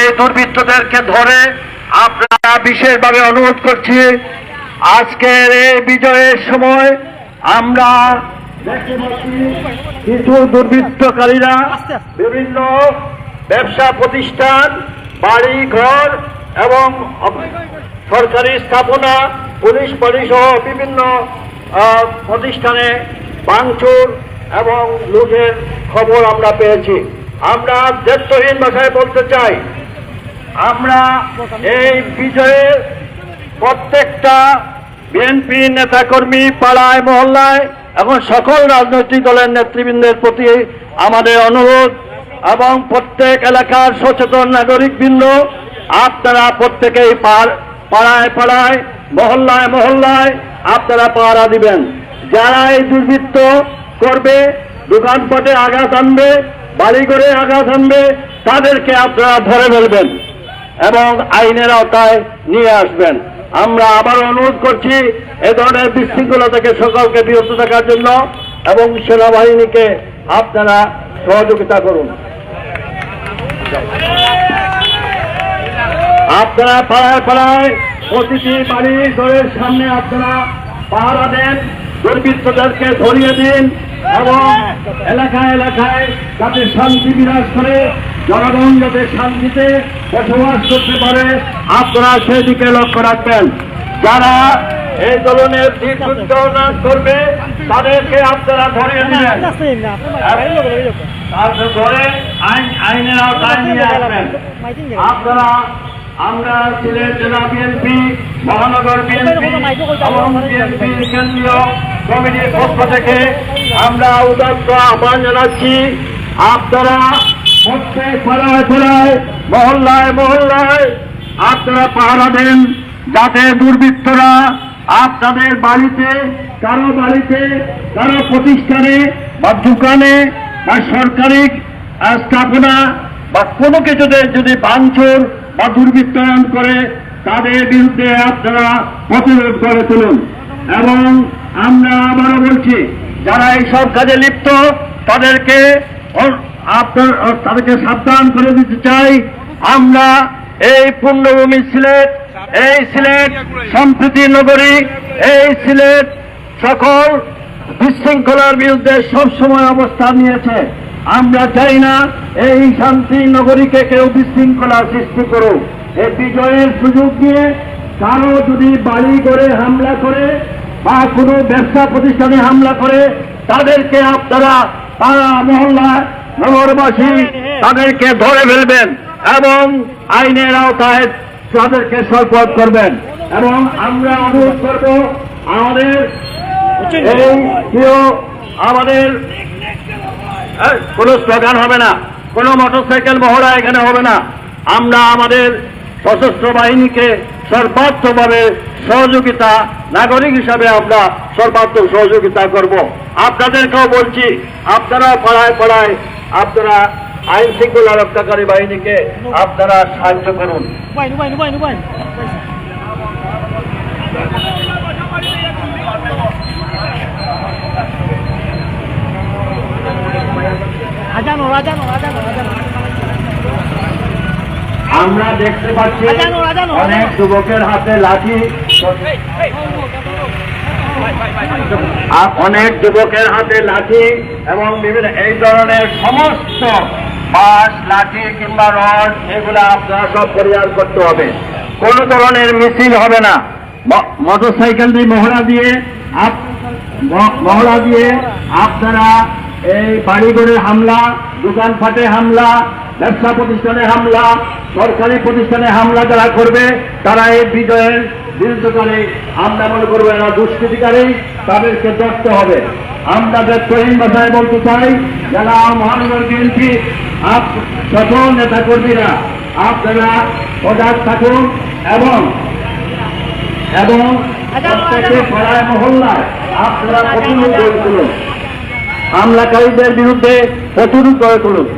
এই দুর্বৃত্তদেরকে ধরে আপনারা বিশেষভাবে অনুরোধ করছি, আজকের এই বিজয়ের সময় আমরা কিছু দুর্বৃত্তকারীরা, বিভিন্ন ব্যবসা প্রতিষ্ঠান বাড়ি ঘর এবং সরকারি স্থাপনা, পুলিশ বাড়ি সহ বিভিন্ন প্রতিষ্ঠানে ভাঙচুর এবং লুটের খবর আমরা পেয়েছি। আমরা দায়িত্বহীন ভাষায় বলতে চাই আমরা এই বিজয়ের প্রত্যেকটা বিএনপি নেতাকর্মী পাড়ায়, মহল্লায় এবং সকল রাজনৈতিক দলের নেতৃবৃন্দের প্রতি আমাদের অনুরোধ এবং প্রত্যেক এলাকার সচেতন নাগরিকবৃন্দ, আপনারা প্রত্যেকেই পাড়- পাড়ায় পাড়ায়, মহল্লায় মহল্লায় আপনারা পাহারা দিবেন। যারা এই দুর্বৃত্ত করবে, দোকানপাটে আঘাত আনবে, বাড়িঘরে আঘাত আনবে, তাদেরকে আপনারা ধরে ফেলবেন। এবং আইনের আওতায় নিয়ে আসবেন। আমরা আবার অনুরোধ করছি, এ ধরনের বিশৃঙ্খলা থেকে সকলকে বিরত থাকার জন্য এবং সেনাবাহিনীকে আপনারা সহযোগিতা করুন। আপনারা পাড়ায় পাড়ায় প্রতিটি বাড়ি ঘরের সামনে আপনারা পাহারা দেন, দুর্বৃত্তদেরকে ধরিয়ে দিন এবং এলাকায় এলাকায় যাতে শান্তি বিরাজ করে, জনগণ যাতে শান্তিতে বসবাস করতে পারে, আপনারা সেদিকে লক্ষ্য রাখবেন। যারা এই ধরনের দুর্ঘটনা করবে, তাদেরকে আপনারা ধরে নেবেন। ধরে আইন, আইনের আপনারা, আমরা সিলেট জেলা বিএনপি মহানগর বিএনপি বিএনপি কেন্দ্রীয় কমিটির পক্ষ থেকে আমরা উদাত্ত আহ্বান জানাচ্ছি। আপনারা মহল্লায় মহল্লায়। আপনারা পাহারা দেন, যাতে দুর্বৃত্তরা আপনাদের বাড়িতে, কারও বাড়িতে, কারও প্রতিষ্ঠানে বা দোকানে বা সরকারি স্থাপনা বা কোনো কিছুতে যদি ভাঙচুর বা দুর্বৃত্তায়ন করে, তাদের বিরুদ্ধে আপনারা প্রতিরোধ করে তুলুন। এবং আমরা আবারও বলছি, যারা এই সব কাজে লিপ্ত, তাদেরকে আপনার তাদেরকে সাবধান করে দিতে চাই। আমরা এই পূর্ণভূমি সিলেট, এই সিলেট সম্প্রীতি নগরী, এই সিলেট সকল বিশৃঙ্খলার বিরুদ্ধে সবসময় অবস্থান নিয়েছে। আমরা চাই না এই শান্তি নগরীকে কেউ বিশৃঙ্খলা সৃষ্টি করুক। এই বিজয়ের সুযোগ দিয়ে কারও যদি বাড়ি করে হামলা করে বা কোনো ব্যবসা প্রতিষ্ঠানে হামলা করে, তাদেরকে আপনারা পাড়া মহল্লা নগরবাসী তাদেরকে ধরে ফেলবেন এবং আইনের আওতায় তাদেরকে সরপদ করবেন। এবং আমরা অনুরোধ করব আমাদের আমাদের কোনো স্লোগান হবে না। কোনো মোটরসাইকেল মহড়া এখানে হবে না। আমরা আমাদের সশস্ত্র বাহিনীকে সর্বাত্মকভাবে সহযোগিতা নাগরিক হিসাবে আমরা সর্বাত্মক সহযোগিতা করব। আপনাদেরকেও বলছি আপনারা পাড়ায় পাড়ায় আপনারা আইন শৃঙ্খলা রক্ষাকারী বাহিনীকে আপনারা সাহায্য করুন. আমরা দেখতে পাচ্ছি অনেক যুবকের হাতে লাঠি। আর অনেক যুবকের হাতে লাঠি এবং বিভিন্ন এই ধরনের সমস্ত বাঁশ, লাঠি কিংবা রড, এগুলো আপনারা সব পরিহার করতে হবে। কোন ধরনের মিছিল হবে না। মোটর সাইকেল দিয়ে মহড়া দিয়ে মহড়া দিয়ে আপনারা এই বাড়িঘরে হামলা দোকানপাটে হামলা ব্যবসা প্রতিষ্ঠানে হামলা সরকারি প্রতিষ্ঠানে হামলা যারা করবে তারা এই বিজয়ের বিরুদ্ধকারী। আমরা মনে করব এরা দুষ্কৃতিকারী তাদেরকে ধরতে হবে। আমরা ব্যক্তিহীন ভাষায় বলতে চাই যারা মহানগর বিএনপি আপ সকল নেতা কর্মীরা আপনারা সজাগ থাকুন এবং এবং প্রত্যেকে পাড়ায় মহল্লায় আপনারা প্রতিরোধ গড়ে তুলুন হামলাকারীদের বিরুদ্ধে কঠোর করে তুলুন